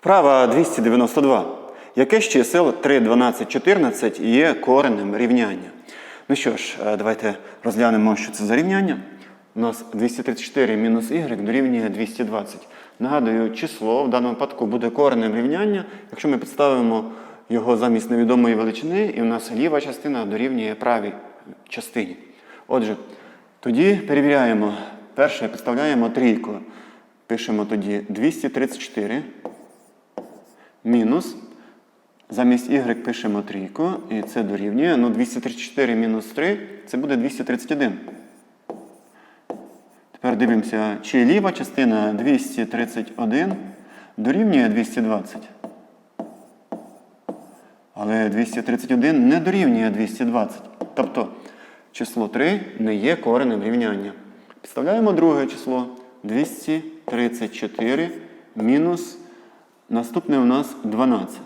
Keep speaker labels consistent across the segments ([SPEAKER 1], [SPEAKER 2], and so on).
[SPEAKER 1] Вправа 292. Яке з чисел 3, 12, 14 є коренем рівняння? Ну що ж, е, давайте розглянемо, що це за рівняння. У нас 234 мінус y дорівнює 220. Нагадую, число в даному випадку буде коренем рівняння, якщо ми підставимо його замість невідомої величини, і у нас ліва частина дорівнює правій частині. Отже, тоді перевіряємо. Перше підставляємо трійку. Пишемо тоді 234 мінус. Замість y пишемо трійку, і це дорівнює. Ну, 234 мінус 3 це буде 231. Тепер дивимося, чи ліва частина 231 дорівнює 220. Але 231 не дорівнює 220. Тобто число 3 не є коренем рівняння. Підставляємо друге число 234 мінус наступне у нас 12.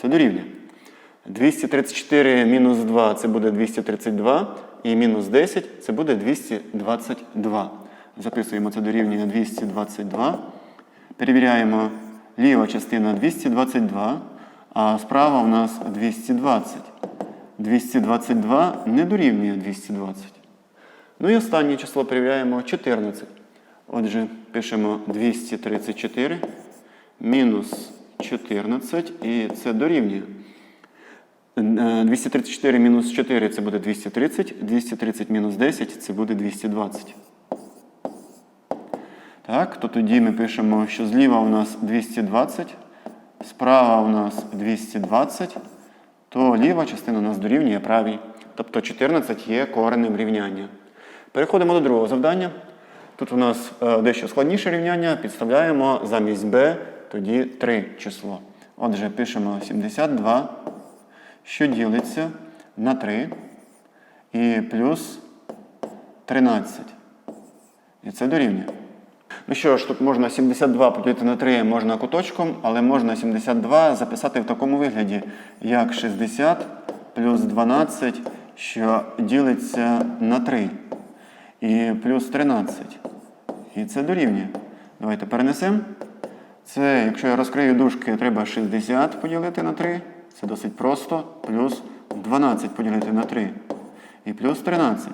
[SPEAKER 1] Це дорівнює. 234 мінус 2 це буде 232. І мінус 10 це буде 222. Записуємо це дорівнює 222. Перевіряємо ліва частина 222, а справа у нас 220. 222 не дорівнює 220. Ну і останнє число перевіряємо 14. Отже, пишемо 234 мінус 14, і це дорівнює. Е, 234 мінус 4 це буде 230, 230 мінус 10 це буде 220. Так, то тоді ми пишемо, що зліва у нас 220, справа у нас 220, то ліва частина у нас дорівнює правій. Тобто 14 є коренем рівняння. Переходимо до другого завдання. Тут у нас е, дещо складніше рівняння. Підставляємо замість b тоді 3 число. Отже, пишемо 72, що ділиться на 3 і плюс 13. І це дорівнює. Ну що ж, тут можна 72 поділити на 3 можна куточком, але можна 72 записати в такому вигляді, як 60 плюс 12, що ділиться на 3. І плюс 13. І це дорівнює. Давайте перенесемо. Це, якщо я розкрию дужки, треба 60 поділити на 3. Це досить просто. Плюс 12 поділити на 3. І плюс 13.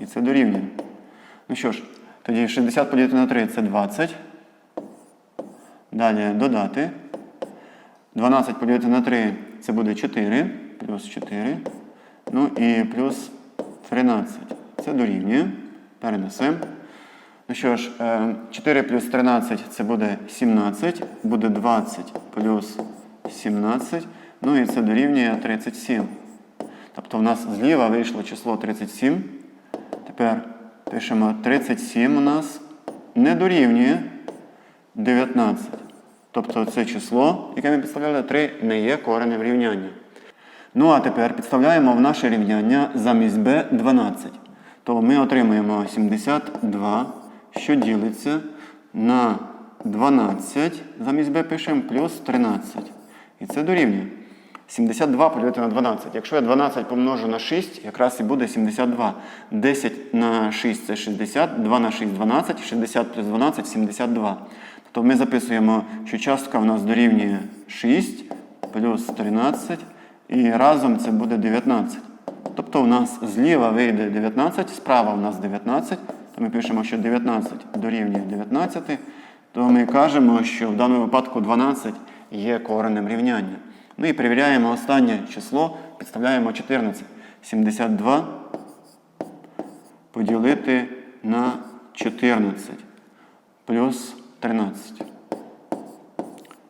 [SPEAKER 1] І це дорівнює. Ну що ж, тоді 60 поділити на 3 це 20. Далі додати. 12 поділити на 3 це буде 4. Плюс 4. Ну і плюс 13. Це дорівнює. Перенесемо. Ну що ж, е, 4 плюс 13 це буде 17, буде 20 плюс 17, ну і це дорівнює 37. Тобто в нас зліва вийшло число 37. Тепер пишемо 37 у нас не дорівнює 19. Тобто це число, яке ми підставляли, 3 не є коренем рівняння. Ну а тепер підставляємо в наше рівняння замість b 12. То ми отримуємо 72 що ділиться на 12, замість b пишемо, плюс 13. І це дорівнює. 72 поділити на 12. Якщо я 12 помножу на 6, якраз і буде 72. 10 на 6 це 60, 2 на 6 12, 60 плюс 12 72. Тобто ми записуємо, що частка в нас дорівнює 6 плюс 13, і разом це буде 19. Тобто у нас зліва вийде 19, справа у нас 19 то ми пишемо, що 19 дорівнює 19, то ми кажемо, що в даному випадку 12 є коренем рівняння. Ну і перевіряємо останнє число, підставляємо 14. 72 поділити на 14 плюс 13.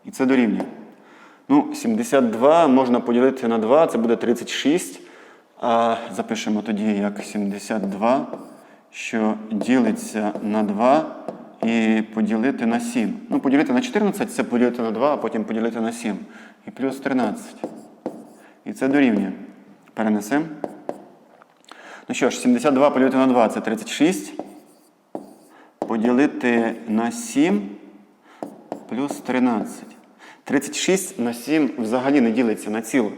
[SPEAKER 1] І це дорівнює. Ну, 72 можна поділити на 2, це буде 36. А запишемо тоді як 72 що ділиться на 2 і поділити на 7. Ну, поділити на 14 це поділити на 2, а потім поділити на 7. І плюс 13. І це дорівнює. Перенесемо. Ну що ж, 72 поділити на 2 це 36. Поділити на 7 плюс 13. 36 на 7 взагалі не ділиться на ціло.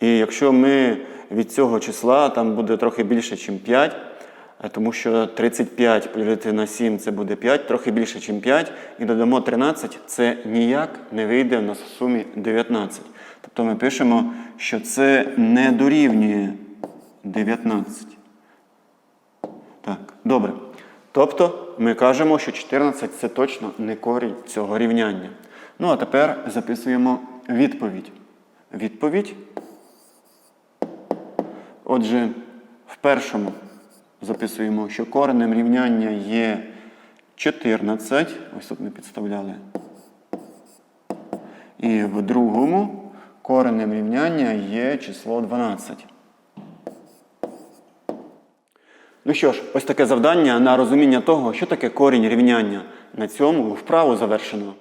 [SPEAKER 1] І якщо ми від цього числа там буде трохи більше, ніж 5. Е, тому що 35 поділити на 7 це буде 5, трохи більше, ніж 5, і додамо 13, це ніяк не вийде в нас в сумі 19. Тобто ми пишемо, що це не дорівнює 19. Так, добре. Тобто ми кажемо, що 14 це точно не корінь цього рівняння. Ну а тепер записуємо відповідь. Відповідь. Отже, в першому записуємо, що коренем рівняння є 14. Ось тут ми підставляли. І в другому коренем рівняння є число 12. Ну що ж, ось таке завдання на розуміння того, що таке корінь рівняння. На цьому вправу завершено.